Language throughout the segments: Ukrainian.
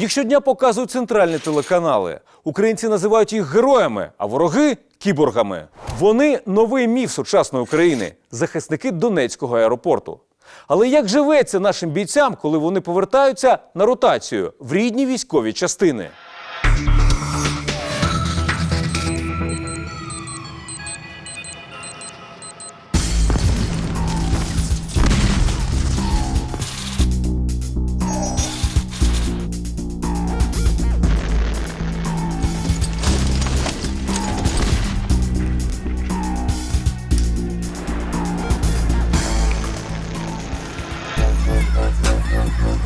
Їх щодня показують центральні телеканали. Українці називають їх героями, а вороги кіборгами. Вони новий міф сучасної України, захисники Донецького аеропорту. Але як живеться нашим бійцям, коли вони повертаються на ротацію в рідні військові частини?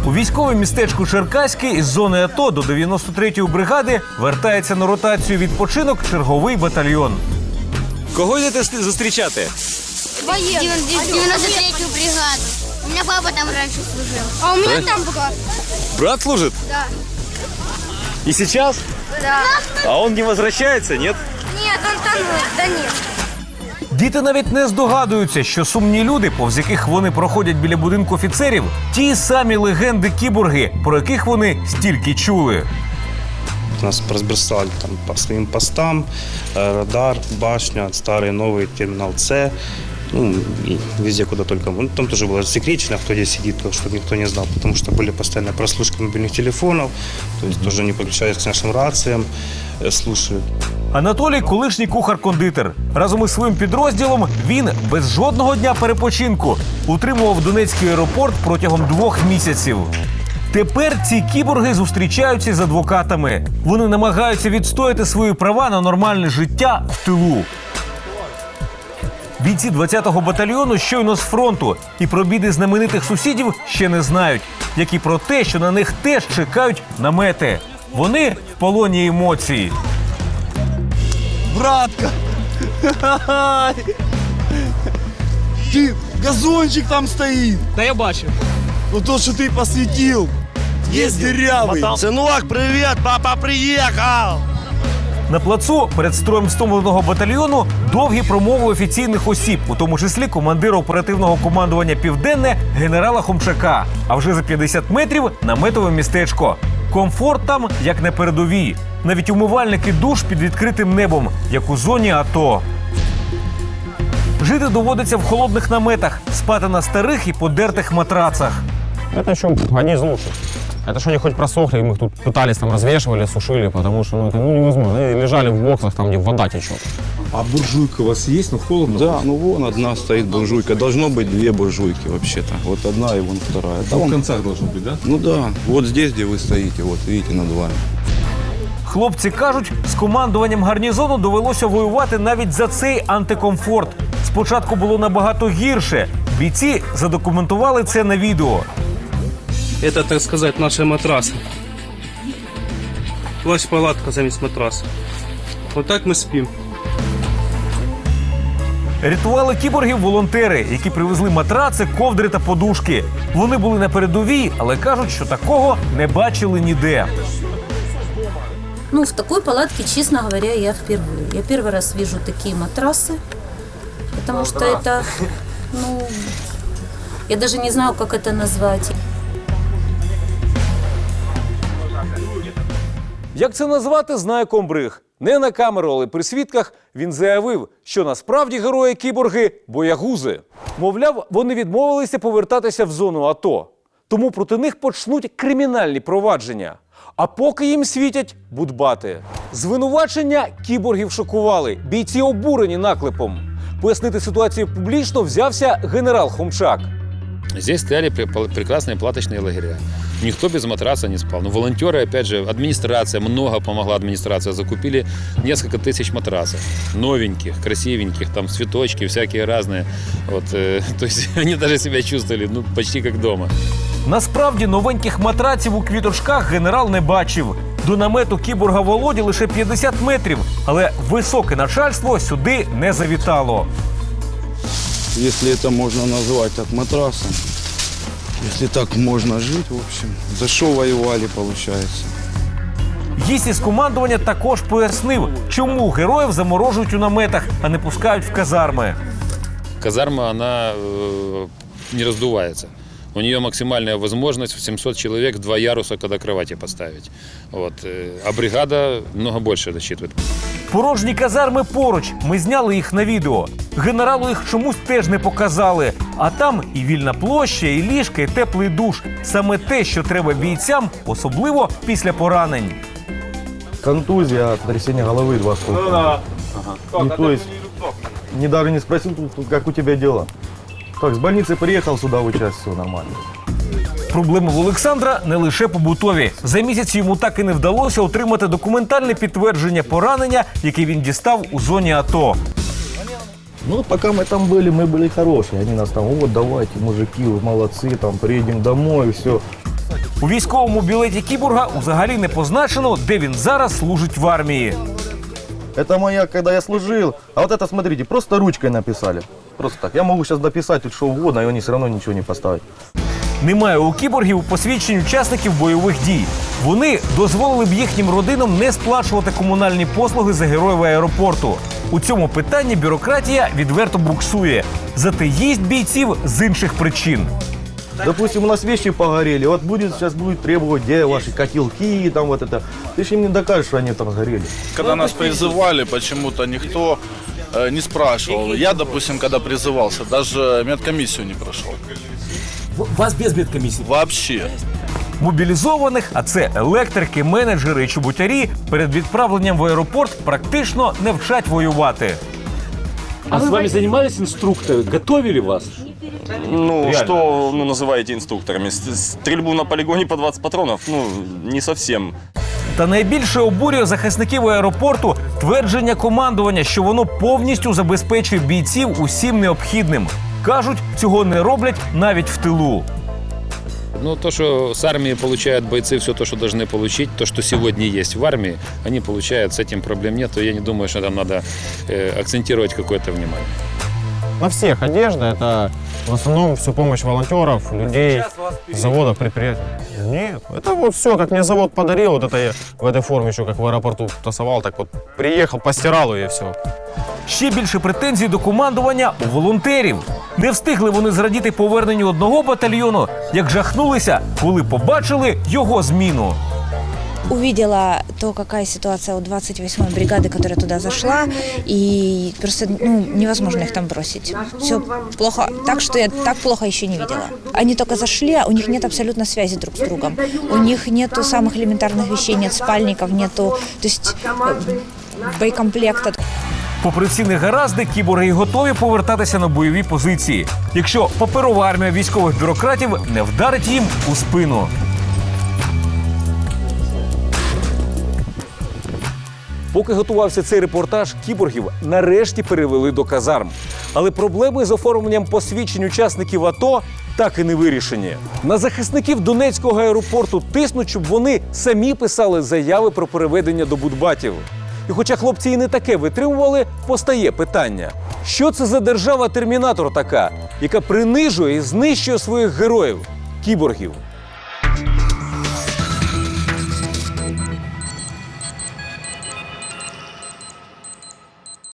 У військовому містечку Черкаське із зони АТО до 93-ї бригади вертається на ротацію відпочинок черговий батальйон. Кого йдете зустрічати? Военный. 93-ю бригаду. У меня папа там раньше служил. А у меня там была. Брат служит? Да. И сейчас? Да. А он не возвращается, нет? Нет, он там, да нет. Діти навіть не здогадуються, що сумні люди, повз яких вони проходять біля будинку офіцерів, ті самі легенди кіборги, про яких вони стільки чули. Нас разбросали там по своим постам, э, радар, башня, старый, новый терминал С. Ну, и везде, куда только. Ну, там тоже было засекречено, кто здесь сидит, чтобы никто не знал, потому что были постоянно прослушки мобильных телефонов, то есть тоже не подключаются к нашим рациям, э, слушают. Анатолій колишній кухар-кондитер. Разом із своїм підрозділом він без жодного дня перепочинку утримував Донецький аеропорт протягом двох місяців. Тепер ці кіборги зустрічаються з адвокатами. Вони намагаються відстояти свої права на нормальне життя в тилу. Бійці 20-го батальйону щойно з фронту і про біди знаменитих сусідів ще не знають, як і про те, що на них теж чекають намети. Вони в полоні емоцій. Братка! Ти, газончик там стоїть. Та я бачив. Ну то, що ти посвітив. Є дырявий. Сынок, привіт, папа приїхав. На плацу перед строєм стомленого батальйону довгі промови офіційних осіб, у тому числі командира оперативного командування Південне генерала Хомчака. А вже за 50 метрів наметове містечко. Комфорт там як на передовій Навіть умивальники душ під відкритим небом, як у зоні АТО. Жити доводиться в холодних наметах, спати на старих і подертих матрацах. Это еще одни из лучших. Это что они хоть просохли, мы их тут пытались там развешивали, сушили, потому что ну, это ну, невозможно. И лежали в боксах, там, где вода течет. А буржуйка у вас есть? Ну, холодно. Да, ну вон одна стоит буржуйка. Должно быть две буржуйки вообще-то. Вот одна и вон вторая. Ну, Да в вон- концах должно быть, да? ну да, вот здесь, где вы стоите, вот видите над вами. Хлопці кажуть, з командуванням гарнізону довелося воювати навіть за цей антикомфорт. Спочатку було набагато гірше. Бійці задокументували це на відео. Это, так сказать, наши матрасы. Плащ-палатка замість матраса. Вот так мы спим. Рятували кіборгів волонтери, які привезли матраци, ковдри та подушки. Вони були на передовій, але кажуть, що такого не бачили ніде. Ну, в такой палатке, честно говоря, я впервые. Я первый раз вижу такие матрасы, потому что это, ну, я даже не знаю, как это назвать. Як це назвати, знає комбриг. Не на камеру, але при свідках він заявив, що насправді герої кіборги боягузи. Мовляв, вони відмовилися повертатися в зону АТО. Тому проти них почнуть кримінальні провадження. А поки їм світять будбати. Звинувачення кіборгів шокували. Бійці обурені наклепом. Пояснити ситуацію публічно взявся генерал Хомчак. Здесь стояли пре- пол- прекрасные платочные лагеря. Никто без матраса не спал. Но волонтеры, опять же, администрация, много помогла администрация. Закупили несколько тысяч матрасов. Новеньких, красивеньких, там цветочки всякие разные. Вот, э, то есть они даже себя чувствовали ну, почти как дома. Насправді новеньких матраців у квіточках генерал не бачив. До намету кіборга Володі лише 50 метрів, але високе начальство сюди не завітало. Если это можно назвать так матрасом. Если так можно жить, в общем. За что воевали, получается. Гість із командування також пояснив, чому героїв заморожують у наметах, а не пускають в казарми. Казарма, она э, не раздувается. У нее максимальная возможность в 700 человек два яруса, когда кровати поставить. Вот. э, А бригада много больше рассчитывает. Порожні казарми поруч. Ми зняли їх на відео. Генералу їх чомусь теж не показали. А там і вільна площа, і ліжка, і теплий душ. Саме те, що треба бійцям, особливо після поранень. Контузия, трясение головы два стопа. Ну, то есть, не даже не спросил, тут, тут как у тебя дела. Так, с больницы приехал сюда в часть, все нормально. Проблеми в Олександра не лише побутові. За місяць йому так і не вдалося отримати документальне підтвердження поранення, яке він дістав у зоні АТО. Ну, пока мы там были, мы были хорошие. Они нас там, вот, давайте, мужики, вы молодцы, там, приедем домой, все. У військовому білеті кіборга взагалі не позначено, де він зараз служить в армії. Это моя, когда я служил. А вот это, смотрите, просто ручкой написали. Просто так. Я могу сейчас дописать тут что угодно, и они все равно ничего не поставят. Немає у кіборгів посвідчень учасників бойових дій. Вони дозволили б їхнім родинам не сплачувати комунальні послуги за героїв аеропорту. У цьому питанні бюрократія відверто буксує. Зате їсть бійців з інших причин. Допустим, у нас вещи погорели. Вот будет сейчас будет требовать, где ваши котелки, там вот это. Ты же им не докажешь, что они там сгорели. Когда нас призывали, почему-то никто э, не спрашивал. Я, допустим, когда призывался, даже медкомиссию не прошел. Вас без медкомісії. Вообще. Мобілізованих, а це електрики, менеджери і чубутярі, перед відправленням в аеропорт практично не вчать воювати. А с вами занимались инструкторы? Готовили вас? Ну, что ну, называете инструкторами? С- Стрельбу на полигоне по 20 патронов? Ну, не совсем. Та найбільше обурює захисників аеропорту твердження командування, що воно повністю забезпечує бійців усім необхідним. Кажуть, цього не роблять навіть в тилу. Ну, то, что с армии получают бойцы все то, что должны получить, то, что сегодня есть в армии, они получают, с этим проблем нет, то я не думаю, что там надо э, акцентировать какое-то внимание. На всех одежда, это в основном все помощь волонтеров, людей, завода, предприятий. Нет, это вот все, как мне завод подарил, вот это я в этой форме еще, как в аэропорту тасовал, так вот приехал, постирал ее и все. Ще більше претензій до командування у волонтерів. Не встигли вони зрадіти поверненню одного батальйону, як жахнулися, коли побачили його зміну. увидела то, какая ситуация у 28-й бригады, которая туда зашла, и просто ну, невозможно их там бросить. Все плохо, так что я так плохо еще не видела. Они только зашли, а у них нет абсолютно связи друг с другом. У них нету самых элементарных вещей, нет спальников, нету, то есть э, боекомплекта. Попри всі негаразди, кіборги готові повертатися на бойові позиції, якщо паперова армія військових бюрократів не вдарить їм у спину. Поки готувався цей репортаж, кіборгів нарешті перевели до казарм. Але проблеми з оформленням посвідчень учасників АТО так і не вирішені. На захисників Донецького аеропорту тиснуть, щоб вони самі писали заяви про переведення до будбатів. І хоча хлопці і не таке витримували, постає питання: що це за держава-термінатор така, яка принижує і знищує своїх героїв кіборгів?